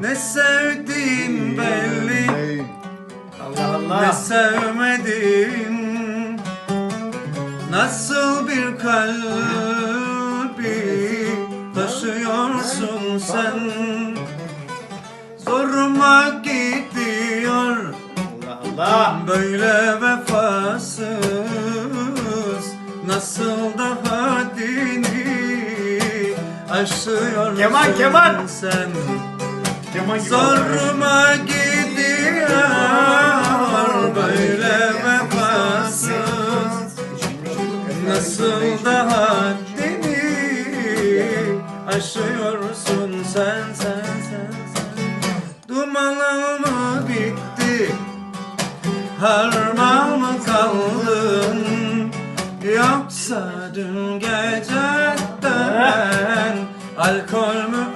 Ne sevdiğim belli Allah Ne Allah. sevmedim Nasıl bir kalbi taşıyorsun sen Zoruma gidiyor Allah Allah. böyle vefasız Nasıl da haddini aşıyorsun Keman, keman. sen. Zoruma gidiyor böyle vefasız. Nasıl da haddini aşıyorsun sen sen sen sen? Mı bitti? Harman mı kaldın Yoksa dün geceden Alkol mü